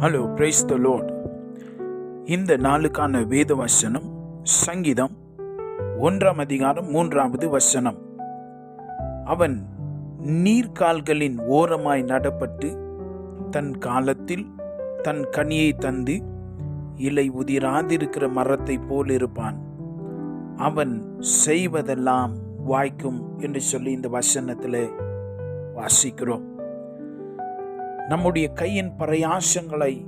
Hello praise the load இந்த நாளுக்கான வேத வசனம் சங்கீதம் ஒன்றாம் அதிகாரம் மூன்றாவது வசனம். அவன் நீர்கால்களின் ஓரமாய் நடப்பட்டு தன் காலத்தில் தன் கனியை தந்து இலை உதிராதிருக்கிற மரத்தைப் போல் இருப்பான். அவன் செய்வதெல்லாம் வாய்க்கும் என்று சொல்லி இந்த வசனத்தில் வாசிக்கிறோம். நம்முடைய கையின் பிரயாசங்களை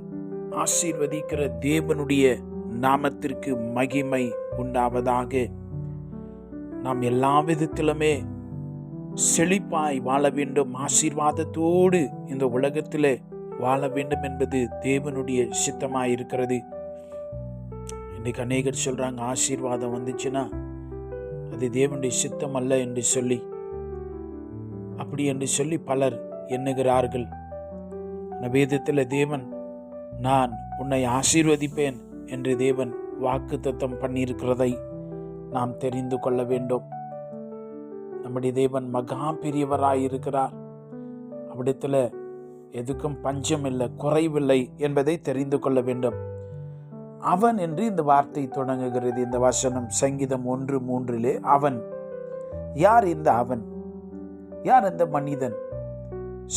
ஆசீர்வதிக்கிற தேவனுடைய நாமத்திற்கு மகிமை உண்டாவதாக. நாம் எல்லா விதத்திலுமே செழிப்பாய் வாழ வேண்டும். ஆசீர்வாதத்தோடு இந்த உலகத்தில் வாழ வேண்டும் என்பது தேவனுடைய சித்தமாக இருக்கிறது. இன்னைக்கு அநேகர் சொல்கிறாங்க ஆசீர்வாதம் வந்துச்சுன்னா அது தேவனுடைய சித்தம் அல்ல என்று சொல்லி. அப்படி என்று சொல்லி பலர் எண்ணுகிறார்கள். நவேதத்தில் தேவன் நான் உன்னை ஆசீர்வதிப்பேன் என்று தேவன் வாக்கு தத்தம் பண்ணியிருக்கிறதை நாம் தெரிந்து கொள்ள வேண்டும். நம்முடைய தேவன் மகா பெரியவராய் இருக்கிறார் அவ்விடத்தில் எதுக்கும் பஞ்சம் இல்லை குறைவில்லை என்பதை தெரிந்து கொள்ள வேண்டும். அவன் என்று இந்த வார்த்தை தொடங்குகிறது. இந்த வசனம் சங்கீதம் ஒன்று மூன்றிலே அவன் யார் இந்த அவன்? யார் இந்த மனிதன்?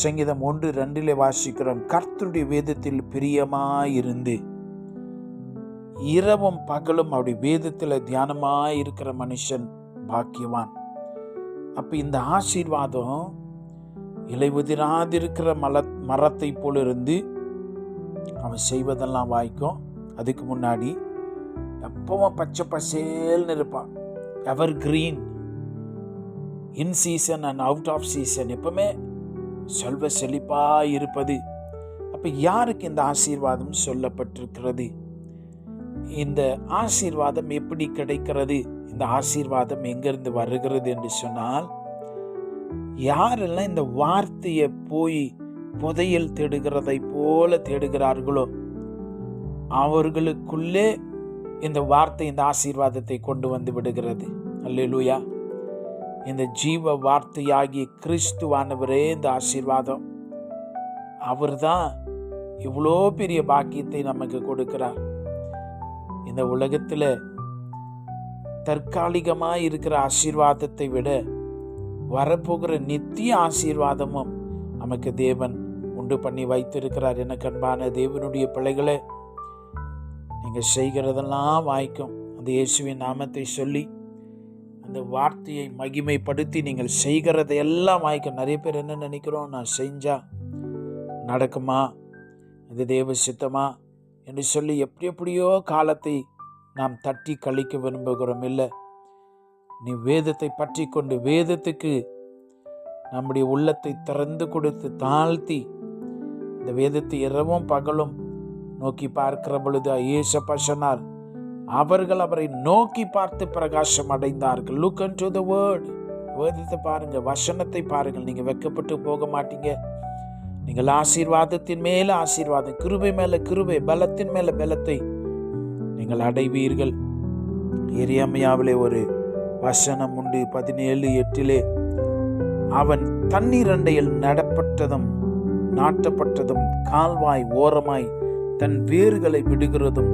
சங்கீதம் ஒன்று ரெண்டிலே வாசிக்கிறோம் கர்த்தருடைய வேதத்தில் பிரியமாயிருந்து. இரவும் பகலும் அப்படி வேதத்தில் தியானமாக இருக்கிற மனுஷன் பாக்கியவான். அப்போ இந்த ஆசீர்வாதம் இலை உதிராதிருக்கிற மல மரத்தை போல இருந்து அவன் செய்வதெல்லாம் வாய்க்கும். அதுக்கு முன்னாடி எப்பவும் பச்சை பசேல்னு இருப்பான். Evergreen in season and out of season. எப்பவுமே செல்வ செழிப்பாக இருப்பது அப்போ யாருக்கு இந்த ஆசீர்வாதம் சொல்லப்பட்டிருக்கிறது? இந்த ஆசீர்வாதம் எப்படி கிடைக்கிறது? இந்த ஆசீர்வாதம் எங்கிருந்து வருகிறது என்று சொன்னால் யாரெல்லாம் இந்த வார்த்தையை போய் புதையல் தேடுகிறதை போல தேடுகிறார்களோ அவர்களுக்குள்ளே இந்த வார்த்தை இந்த ஆசீர்வாதத்தை கொண்டு வந்து விடுகிறது. அல்லேலூயா. இந்த ஜீவ வார்த்தையாகிய கிறிஸ்துவானவரே இந்த ஆசீர்வாதம். அவர் தான் இவ்வளோ பெரிய பாக்கியத்தை நமக்கு கொடுக்கிறார். இந்த உலகத்தில் தற்காலிகமாக இருக்கிற ஆசீர்வாதத்தை விட வரப்போகிற நித்திய ஆசீர்வாதமும் நமக்கு தேவன் உண்டு பண்ணி வைத்திருக்கிறார் என கண்பான தேவனுடைய பிள்ளைகளை. நீங்கள் செய்கிறதெல்லாம் வாய்க்கும். அந்த இயேசுவின் நாமத்தை சொல்லி அந்த வார்த்தையை மகிமைப்படுத்தி நீங்கள் செய்கிறதை எல்லாம் வாய்க்க நிறைய பேர் என்ன நினைக்கிறோம்? நான் செஞ்சா நடக்குமா? அது தேவ சித்தமா? என்று சொல்லி எப்படி எப்படியோ காலத்தை நாம் தட்டி கழிக்க விரும்புகிறோம். இல்லை நீ வேதத்தை பற்றி கொண்டு வேதத்துக்கு நம்முடைய உள்ளத்தை திறந்து கொடுத்து தாழ்த்தி இந்த வேதத்தை இரவும் பகலும் நோக்கி பார்க்கிற பொழுது ஏசப்பா சொன்னார் அவர்கள் அவரை நோக்கி பார்த்து பிரகாசம் அடைந்தார்கள். Look and to the word வேதத்தை பாருங்க. வசனத்தை பாருங்கள். நீங்கள் வெக்கப்பட்டு போக மாட்டீங்க. நீங்கள் ஆசீர்வாதத்தின் மேல ஆசீர்வாதம் கிருபை மேல கிருபை பலத்தின் மேல பலத்தை நீங்கள் அடைவீர்கள். எரியாமையாவிலே ஒரு வசனம் உண்டு. பதினேழு எட்டிலே அவன் தண்ணீர் அண்டையில் நடப்பட்டதும் நாட்டப்பட்டதும் கால்வாய் ஓரமாய் தன் வேர்களை விடுகிறதும்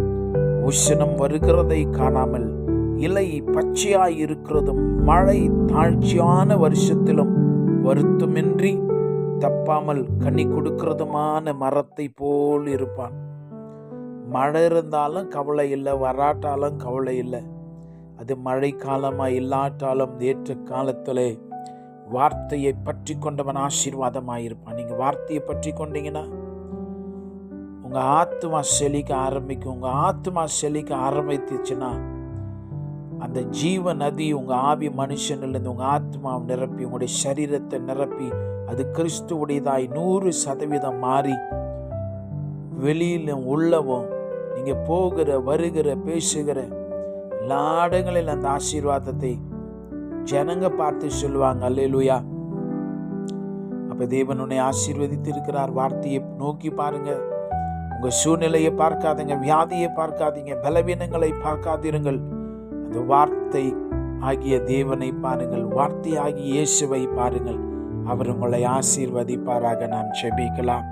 உஷ்ணம் வருகிறதை காணாமல் இலை பச்சையாய் இருக்கிறதும் மழை தாழ்ச்சியான வருஷத்திலும் வருத்தமின்றி தப்பாமல் கனி கொடுக்கிறதுமான மரத்தை போல் இருப்பான். மழை இருந்தாலும் கவலை இல்லை வராட்டாலும் கவலை இல்லை. அது மழை காலமாக இல்லாட்டாலும் ஏற்ற காலத்திலே வார்த்தையை பற்றி கொண்டவன் ஆசீர்வாதமாக இருப்பான் நீங்கள் வார்த்தையை பற்றி கொண்டீங்கன்னா உங்கள் ஆத்மா செழிக்க ஆரம்பிக்கும் உங்கள் ஆத்மா செழிக்க ஆரம்பித்துச்சுன்னா அந்த ஜீவ நதி உங்கள் ஆவி மனுஷனிலிருந்து உங்கள் ஆத்மாவை நிரப்பி உங்களுடைய சரீரத்தை நிரப்பி அது கிறிஸ்துவுடையதாய் நூறு சதவீதம் மாறி வெளியிலும் உள்ளவும் நீங்கள் போகிற வருகிற பேசுகிற எல்லா இடங்களில் அந்த ஆசீர்வாதத்தை ஜனங்க பார்த்து சொல்லுவாங்க. அல்லேலூயா. அப்போ தேவன் உன்னை ஆசீர்வதித்து இருக்கிறார் வார்த்தையை நோக்கி பாருங்கள் உங்கள் சூழ்நிலையை பார்க்காதீங்க வியாதியை பார்க்காதீங்க பலவீனங்களை பார்க்காதிருங்கள். அந்த வார்த்தை ஆகிய தேவனை பாருங்கள் வார்த்தை ஆகிய இயேசுவை பாருங்கள். அவர் உங்களை ஆசீர்வதிப்பாராக நாம் செபிக்கலாம்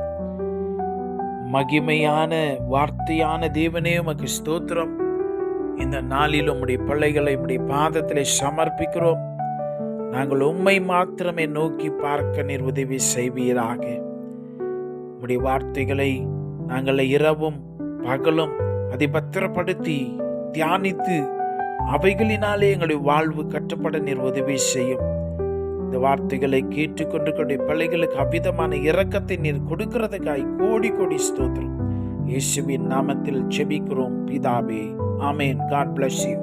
மகிமையான வார்த்தையான தேவனே உமக்கு ஸ்தோத்திரம். இந்த நாளில் உம்முடைய பிள்ளைகளை உம்முடைய பாதத்திலே சமர்ப்பிக்கிறோம். நாங்கள் உம்மை மாத்திரமே நோக்கி பார்க்க நீர் உதவி செய்வீராக. உம்முடைய வார்த்தைகளை நாங்கள் இரவும் பகலும் அதை பத்திரப்படுத்தி தியானித்து அவைகளினாலே எங்களுடைய வாழ்வு கட்டுப்பட நீர் உதவி செய்யும். இந்த வார்த்தைகளை கேட்டுக்கொண்டு கொண்டு பிள்ளைகளுக்கு அவ்விதமான இரக்கத்தை நீர் கொடுக்கிறதுக்காய் கோடி கோடி ஸ்தோத்திரம். இயேசுவின் நாமத்தில் செபிக்கிறோம் பிதாவே ஆமேன். God bless you